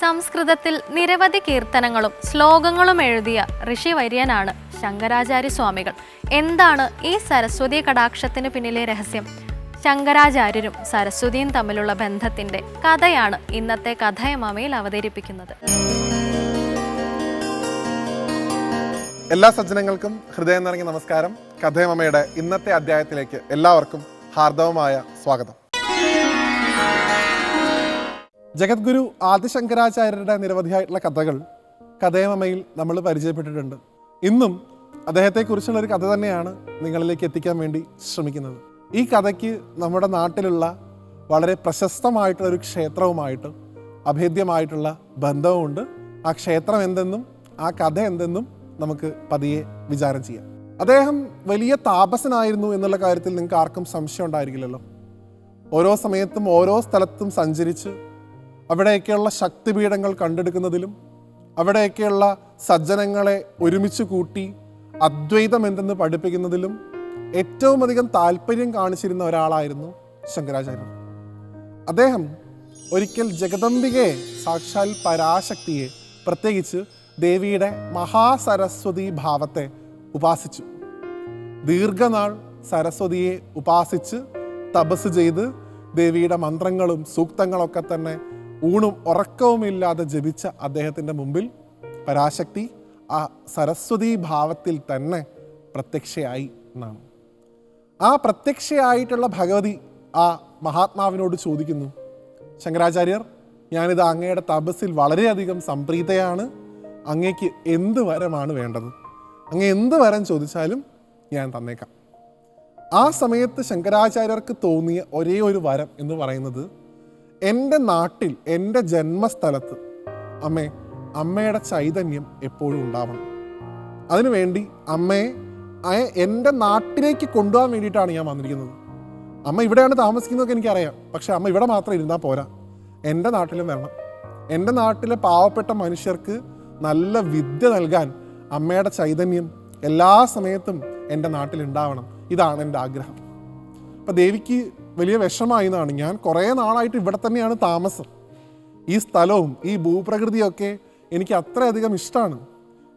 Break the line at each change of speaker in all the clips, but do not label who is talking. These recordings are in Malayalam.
സംസ്കൃതത്തിൽ നിരവധി കീർത്തനങ്ങളും ശ്ലോകങ്ങളും എഴുതിയ ഋഷി വര്യനാണ് ശങ്കരാചാര്യ സ്വാമികൾ. എന്താണ് ഈ സരസ്വതി കടാക്ഷത്തിന് പിന്നിലെ രഹസ്യം? ശങ്കരാചാര്യരും സരസ്വതിയും തമ്മിലുള്ള ബന്ധത്തിന്റെ കഥയാണ് ഇന്നത്തെ കഥയമാമയിൽ അവതരിപ്പിക്കുന്നത്.
എല്ലാ സജ്ജനങ്ങൾക്കും ഹൃദയം നിറഞ്ഞ നമസ്കാരം. കഥയമമ്മയുടെ ഇന്നത്തെ അധ്യായത്തിലേക്ക് എല്ലാവർക്കും ഹാർദവമായ സ്വാഗതം. ജഗദ്ഗുരു ആദിശങ്കരാചാര്യരുടെ നിരവധിയായിട്ടുള്ള കഥകൾ കഥയമയിൽ നമ്മൾ പരിചയപ്പെട്ടിട്ടുണ്ട്. ഇന്നും അദ്ദേഹത്തെക്കുറിച്ചുള്ള ഒരു കഥ തന്നെയാണ് നിങ്ങളിലേക്ക് എത്തിക്കാൻ വേണ്ടി ശ്രമിക്കുന്നത്. ഈ കഥയ്ക്ക് നമ്മുടെ നാട്ടിലുള്ള വളരെ പ്രശസ്തമായിട്ടുള്ള ഒരു ക്ഷേത്രവുമായിട്ട് അഭേദ്യമായിട്ടുള്ള ബന്ധവുമുണ്ട്. ആ ക്ഷേത്രം എന്തെന്നും ആ കഥ എന്തെന്നും നമുക്ക് പതിയെ വിചാരം ചെയ്യാം. അദ്ദേഹം വലിയ താപസനായിരുന്നു എന്നുള്ള കാര്യത്തിൽ നിങ്ങൾക്ക് ആർക്കും സംശയം ഉണ്ടായിരിക്കില്ലല്ലോ. ഓരോ സമയത്തും ഓരോ സ്ഥലത്തും സഞ്ചരിച്ച് അവിടെയൊക്കെയുള്ള ശക്തിപീഠങ്ങൾ കണ്ടെടുക്കുന്നതിലും അവിടെയൊക്കെയുള്ള സജ്ജനങ്ങളെ ഒരുമിച്ച് കൂട്ടി അദ്വൈതം എന്തെന്ന് പഠിപ്പിക്കുന്നതിലും ഏറ്റവും അധികം താല്പര്യം കാണിച്ചിരുന്ന ഒരാളായിരുന്നു ശങ്കരാചാര്യർ. അദ്ദേഹം ഒരിക്കൽ ജഗദംബികയെ സാക്ഷാൽ പരാശക്തിയെ പ്രത്യേകിച്ച് ദേവിയുടെ മഹാസരസ്വതി ഭാവത്തെ ഉപാസിച്ചു. ദീർഘനാൾ സരസ്വതിയെ ഉപാസിച്ച് തപസ് ചെയ്ത് ദേവിയുടെ മന്ത്രങ്ങളും സൂക്തങ്ങളൊക്കെ തന്നെ ഊണും ഉറക്കവുമില്ലാതെ ജപിച്ച അദ്ദേഹത്തിന്റെ മുമ്പിൽ പരാശക്തി ആ സരസ്വതി ഭാവത്തിൽ തന്നെ പ്രത്യക്ഷയായി എന്നാണ് ആ പ്രത്യക്ഷയായിട്ടുള്ള ഭഗവതി ആ മഹാത്മാവിനോട് ചോദിക്കുന്നു ശങ്കരാചാര്യർ ഞാനിത് അങ്ങയുടെ തപസ്സിൽ വളരെയധികം സംപ്രീതയാണ്. അങ്ങേക്ക് എന്ത് വരമാണ് വേണ്ടത്? അങ്ങ് എന്ത് വരം ചോദിച്ചാലും ഞാൻ തന്നേക്കാം. ആ സമയത്ത് ശങ്കരാചാര്യർക്ക് തോന്നിയ ഒരേ ഒരു വരം എന്ന് പറയുന്നത് എന്റെ നാട്ടിൽ എന്റെ ജന്മസ്ഥലത്ത് അമ്മേ അമ്മയുടെ ചൈതന്യം എപ്പോഴും ഉണ്ടാവണം. അതിനുവേണ്ടി അമ്മയെ എന്റെ നാട്ടിലേക്ക് കൊണ്ടുപോകാൻ വേണ്ടിയിട്ടാണ് ഞാൻ വന്നിരിക്കുന്നത്. അമ്മ ഇവിടെയാണ് താമസിക്കുന്നതൊക്കെ എനിക്കറിയാം. പക്ഷേ അമ്മ ഇവിടെ മാത്രം ഇരുന്നാൽ പോരാ. എന്റെ നാട്ടിലും വരണം. എന്റെ നാട്ടിലെ പാവപ്പെട്ട മനുഷ്യർക്ക് നല്ല വിദ്യ നൽകാൻ അമ്മയുടെ ചൈതന്യം എല്ലാ സമയത്തും എന്റെ നാട്ടിലുണ്ടാവണം ഇതാണ് എന്റെ ആഗ്രഹം. അപ്പം ദേവിക്ക് വലിയ വിഷമായി എന്നാണ്. ഞാൻ കുറേ നാളായിട്ട് ഇവിടെ തന്നെയാണ് താമസം. ഈ സ്ഥലവും ഈ ഭൂപ്രകൃതിയൊക്കെ എനിക്ക് അത്രയധികം ഇഷ്ടമാണ്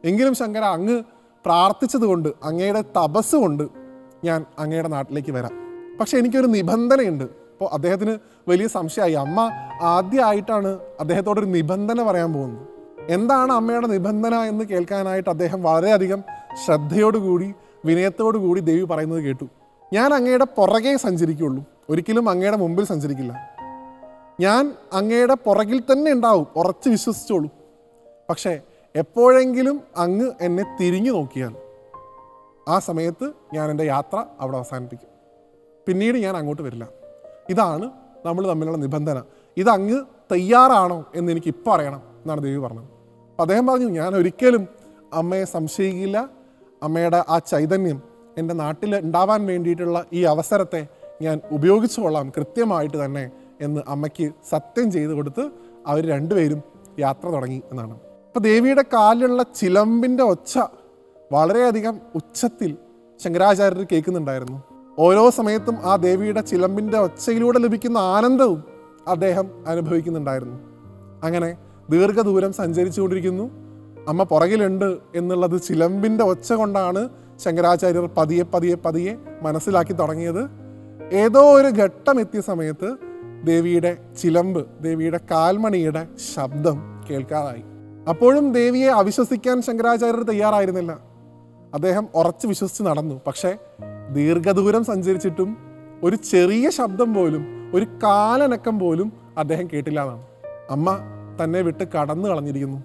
എങ്കിലും ശങ്കര അങ്ങ് പ്രാർത്ഥിച്ചതുകൊണ്ട് അങ്ങയുടെ തപസ് കൊണ്ട് ഞാൻ അങ്ങയുടെ നാട്ടിലേക്ക് വരാം. പക്ഷെ എനിക്കൊരു നിബന്ധനയുണ്ട്. അപ്പോൾ അദ്ദേഹത്തിന് വലിയ സംശയമായി. അമ്മ ആദ്യമായിട്ടാണ് അദ്ദേഹത്തോടൊരു നിബന്ധന പറയാൻ പോകുന്നത്. എന്താണ് അമ്മയുടെ നിബന്ധന എന്ന് കേൾക്കാനായിട്ട് അദ്ദേഹം വളരെയധികം ശ്രദ്ധയോടുകൂടി വിനയത്തോടുകൂടി ദേവി പറയുന്നത് കേട്ടു. ഞാൻ അങ്ങയുടെ പുറകെ സഞ്ചരിക്കുള്ളൂ. ഒരിക്കലും അങ്ങയുടെ മുമ്പിൽ സഞ്ചരിക്കില്ല. ഞാൻ അങ്ങയുടെ പുറകിൽ തന്നെ ഉണ്ടാവും ഉറച്ച് വിശ്വസിച്ചോളൂ. പക്ഷേ എപ്പോഴെങ്കിലും അങ്ങ് എന്നെ തിരിഞ്ഞു നോക്കിയാൽ ആ സമയത്ത് ഞാൻ എന്റെ യാത്ര അവിടെ അവസാനിപ്പിക്കും. പിന്നീട് ഞാൻ അങ്ങോട്ട് വരില്ല. ഇതാണ് നമ്മൾ തമ്മിലുള്ള നിബന്ധന. ഇത് അങ്ങ് തയ്യാറാണോ എന്ന് എനിക്ക് ഇപ്പോൾ അറിയണം എന്നാണ് ദേവി പറഞ്ഞത്. അപ്പം അദ്ദേഹം പറഞ്ഞു ഞാൻ ഒരിക്കലും അമ്മയെ സംശയിക്കില്ല. അമ്മയുടെ ആ ചൈതന്യം എന്റെ നാട്ടിൽ ഉണ്ടാവാൻ വേണ്ടിയിട്ടുള്ള ഈ അവസരത്തെ ഞാൻ ഉപയോഗിച്ചു കൊള്ളാം കൃത്യമായിട്ട് തന്നെ എന്ന് അമ്മയ്ക്ക് സത്യം ചെയ്തു കൊടുത്ത് അവർ രണ്ടുപേരും യാത്ര തുടങ്ങി എന്നാണ്. അപ്പോൾ ദേവിയുടെ കാലിലുള്ള ചിലമ്പിന്റെ ഒച്ച വളരെയധികം ഉച്ചത്തിൽ ശങ്കരാചാര്യർ കേൾക്കുന്നുണ്ടായിരുന്നു. ഓരോ സമയത്തും ആ ദേവിയുടെ ചിലമ്പിന്റെ ഒച്ചയിലൂടെ ലഭിക്കുന്ന ആനന്ദവും അദ്ദേഹം അനുഭവിക്കുന്നുണ്ടായിരുന്നു. അങ്ങനെ ദീർഘദൂരം സഞ്ചരിച്ചുകൊണ്ടിരിക്കുന്നു. അമ്മ പുറകിലുണ്ട് എന്നുള്ളത് ചിലമ്പിന്റെ ഒച്ച കൊണ്ടാണ് ശങ്കരാചാര്യർ പതിയെ പതിയെ പതിയെ മനസ്സിലാക്കി തുടങ്ങിയത്. ഏതോ ഒരു ഘട്ടം എത്തിയ സമയത്ത് ദേവിയുടെ ചിലമ്പ് ദേവിയുടെ കാൽമണിയുടെ ശബ്ദം കേൾക്കാതായി. അപ്പോഴും ദേവിയെ അവിശ്വസിക്കാൻ ശങ്കരാചാര്യർ തയ്യാറായിരുന്നില്ല. അദ്ദേഹം ഉറച്ചു വിശ്വസിച്ച് നടന്നു. പക്ഷേ ദീർഘദൂരം സഞ്ചരിച്ചിട്ടും ഒരു ചെറിയ ശബ്ദം പോലും ഒരു കാലനക്കം പോലും അദ്ദേഹം കേട്ടില്ല എന്നാണ്. അമ്മ തന്നെ വിട്ട് കടന്നു കളഞ്ഞിരിക്കുന്നു.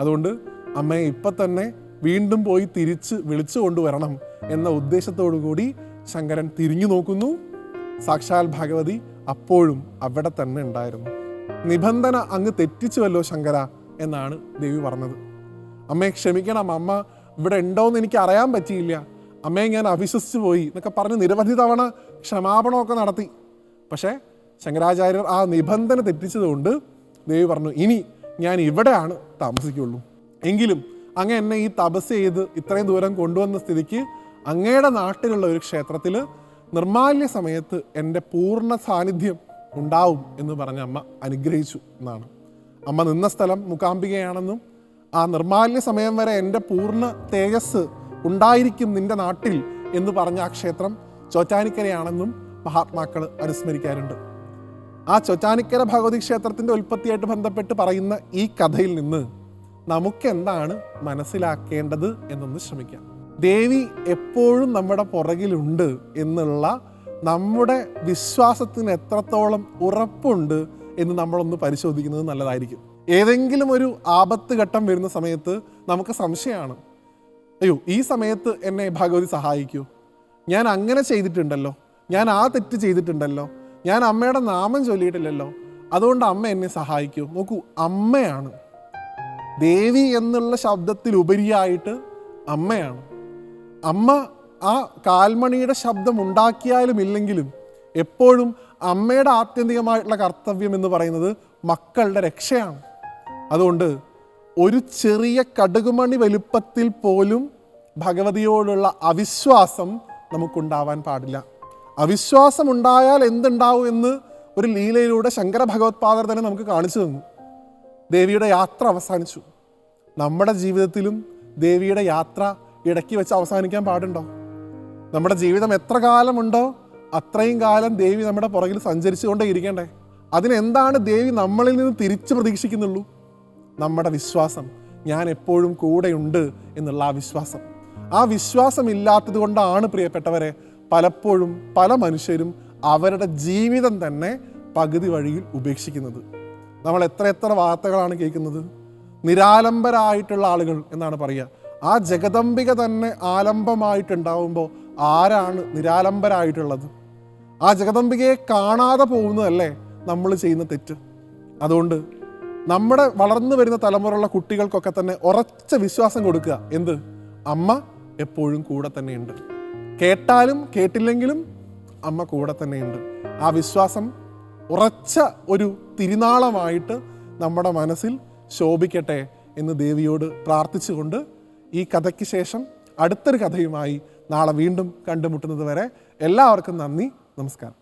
അതുകൊണ്ട് അമ്മയെ ഇപ്പം തന്നെ വീണ്ടും പോയി തിരിച്ച് വിളിച്ചു കൊണ്ടുവരണം എന്ന ഉദ്ദേശത്തോടു കൂടി ശങ്കരൻ തിരിഞ്ഞു നോക്കുന്നു. സാക്ഷാൽ ഭഗവതി അപ്പോഴും അവിടെ തന്നെ ഉണ്ടായിരുന്നു. നിബന്ധന അങ്ങ് തെറ്റിച്ചുവല്ലോ ശങ്കര എന്നാണ് ദേവി പറഞ്ഞത്. അമ്മയെ ക്ഷമിക്കണം അമ്മ ഇവിടെ ഉണ്ടോയെന്ന് എനിക്ക് അറിയാൻ പറ്റിയില്ല. അമ്മയെ ഞാൻ അവിശ്വസിച്ചു പോയി എന്നൊക്കെ പറഞ്ഞ് നിരവധി തവണ ക്ഷമാപണമൊക്കെ നടത്തി. പക്ഷേ ശങ്കരാചാര്യർ ആ നിബന്ധന തെറ്റിച്ചതുകൊണ്ട് ദേവി പറഞ്ഞു ഇനി ഞാൻ ഇവിടെയാണ് താമസിക്കുള്ളൂ. എങ്കിലും അങ്ങ് എന്നെ ഈ തപസ് ചെയ്ത് ഇത്രയും ദൂരം കൊണ്ടുവന്ന സ്ഥിതിക്ക് അങ്ങയുടെ നാട്ടിലുള്ള ഒരു ക്ഷേത്രത്തിൽ നിർമാല്യ സമയത്ത് എന്റെ പൂർണ സാന്നിധ്യം ഉണ്ടാവും എന്ന് പറഞ്ഞ അമ്മ അനുഗ്രഹിച്ചു എന്നാണ്. അമ്മ നിന്ന സ്ഥലം മുക്കാംബികയാണെന്നും ആ നിർമാല്യ സമയം വരെ എന്റെ പൂർണ തേജസ് ഉണ്ടായിരിക്കും നിന്റെ നാട്ടിൽ എന്ന് പറഞ്ഞ ആ ക്ഷേത്രം ചോറ്റാനിക്കരയാണെന്നും മഹാത്മാക്കൾ അനുസ്മരിക്കാറുണ്ട്. ആ ചോറ്റാനിക്കര ഭഗവതി ക്ഷേത്രത്തിന്റെ ഉൽപ്പത്തിയായിട്ട് ബന്ധപ്പെട്ട് പറയുന്ന ഈ കഥയിൽ നിന്ന് നമുക്ക് എന്താണ് മനസ്സിലാക്കേണ്ടത് എന്നൊന്ന് ശ്രമിക്കാം. ദേവി എപ്പോഴും നമ്മുടെ പുറകിലുണ്ട് എന്നുള്ള നമ്മുടെ വിശ്വാസത്തിന് എത്രത്തോളം ഉറപ്പുണ്ട് എന്ന് നമ്മളൊന്ന് പരിശോധിക്കുന്നത് നല്ലതായിരിക്കും. ഏതെങ്കിലും ഒരു ആപത്ത് ഘട്ടം വരുന്ന സമയത്ത് നമുക്ക് സംശയമാണ്. അയ്യോ ഈ സമയത്ത് എന്നെ ഭഗവതി സഹായിക്കൂ. ഞാൻ അങ്ങനെ ചെയ്തിട്ടുണ്ടല്ലോ. ഞാൻ ആ തെറ്റ് ചെയ്തിട്ടുണ്ടല്ലോ. ഞാൻ അമ്മയുടെ നാമം ചൊല്ലിയിട്ടില്ലല്ലോ. അതുകൊണ്ട് അമ്മ എന്നെ സഹായിക്കൂ. നോക്കൂ അമ്മയാണ്. ദേവി എന്നുള്ള ശബ്ദത്തിൽ ഉപരിയായിട്ട് അമ്മയാണ്. അമ്മ ആ കാൽമണിയുടെ ശബ്ദം ഉണ്ടാക്കിയാലും ഇല്ലെങ്കിലും എപ്പോഴും അമ്മയുടെ ആത്യന്തികമായിട്ടുള്ള കർത്തവ്യം എന്ന് പറയുന്നത് മക്കളുടെ രക്ഷയാണ്. അതുകൊണ്ട് ഒരു ചെറിയ കടുകുമണി വലുപ്പത്തിൽ പോലും ഭഗവതിയോടുള്ള അവിശ്വാസം നമുക്കുണ്ടാവാൻ പാടില്ല. അവിശ്വാസം ഉണ്ടായാൽ എന്തുണ്ടാവും എന്ന് ഒരു ലീലയിലൂടെ ശങ്കര ഭഗവത്പാദർ തന്നെ നമുക്ക് കാണിച്ചു തന്നു. ദേവിയുടെ യാത്ര അവസാനിച്ചു. നമ്മുടെ ജീവിതത്തിലും ദേവിയുടെ യാത്ര ഇടയ്ക്ക് വെച്ച് അവസാനിക്കാൻ പാടുണ്ടോ? നമ്മുടെ ജീവിതം എത്ര കാലമുണ്ടോ അത്രയും കാലം ദേവി നമ്മുടെ പുറകിൽ സഞ്ചരിച്ചുകൊണ്ടേ ഇരിക്കണ്ടേ? അതിനെന്താണ് ദേവി നമ്മളിൽ നിന്ന് തിരിച്ചു പ്രതീക്ഷിക്കുന്നുള്ളൂ? നമ്മുടെ വിശ്വാസം. ഞാൻ എപ്പോഴും കൂടെയുണ്ട് എന്നുള്ള ആ വിശ്വാസം. ആ വിശ്വാസം ഇല്ലാത്തത് കൊണ്ടാണ് പ്രിയപ്പെട്ടവരെ പലപ്പോഴും പല മനുഷ്യരും അവരുടെ ജീവിതം തന്നെ പകുതി വഴിയിൽ ഉപേക്ഷിക്കുന്നത്. നമ്മൾ എത്ര എത്ര വാർത്തകളാണ് കേൾക്കുന്നത്? നിരാലംബരായിട്ടുള്ള ആളുകൾ എന്നാണ് പറയുക. ആ ജഗദംബിക തന്നെ ആലംബമായിട്ടുണ്ടാവുമ്പോൾ ആരാണ് നിരാലംബരായിട്ടുള്ളത്? ആ ജഗദംബികയെ കാണാതെ പോകുന്നതല്ലേ നമ്മൾ ചെയ്യുന്ന തെറ്റ്. അതുകൊണ്ട് നമ്മുടെ വളർന്നു വരുന്ന തലമുറയുള്ള കുട്ടികൾക്കൊക്കെ തന്നെ ഉറച്ച വിശ്വാസം കൊടുക്കുക. എന്ത്? അമ്മ എപ്പോഴും കൂടെ തന്നെയുണ്ട്. കേട്ടാലും കേട്ടില്ലെങ്കിലും അമ്മ കൂടെ തന്നെയുണ്ട്. ആ വിശ്വാസം ഉറച്ച ഒരു തിരുനാളമായിട്ട് നമ്മുടെ മനസ്സിൽ ശോഭിക്കട്ടെ എന്ന് ദേവിയോട് പ്രാർത്ഥിച്ചുകൊണ്ട് ഈ കഥയ്ക്ക് ശേഷം അടുത്തൊരു കഥയുമായി നാളെ വീണ്ടും കണ്ടുമുട്ടുന്നത് വരെ എല്ലാവർക്കും നന്ദി നമസ്കാരം.